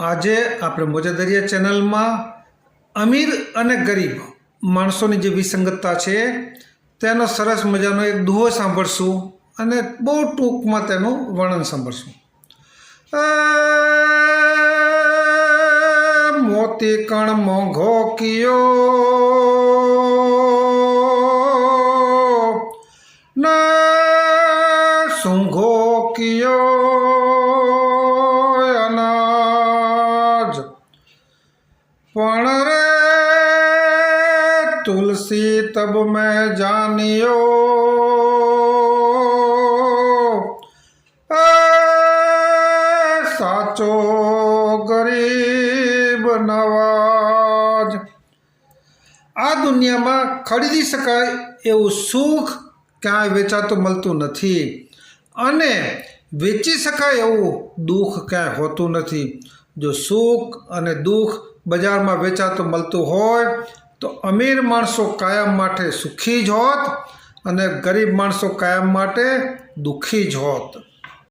આજે આપણે મોજાદરિયા ચેનલમાં અમીર અને ગરીબ માણસોની જે વિસંગતતા છે, તેનો સરસ મજાનો એક દુહો સાંભળશું અને બહુ ટૂંકમાં તેનું વર્ણન સાંભળશું. મોતી કણ મોંઘો કિયો. ના, સૂંઘો કિયો. પણ રે, તુલસી તબ મેં જાનિયો. સાચો ગરીબ નવાજ. આ દુનિયામાં ખરીદી શકાય એવું સુખ ક્યાંય વેચાતું મળતું નથી અને વેચી શકાય એવું દુઃખ ક્યાંય હોતું નથી. જો સુખ અને દુઃખ બજારમાં વેચાતું મળતું હોય, તો અમીર માણસો કાયમ માટે સુખી જ હોત અને ગરીબ માણસો કાયમ માટે દુઃખી જ હોત.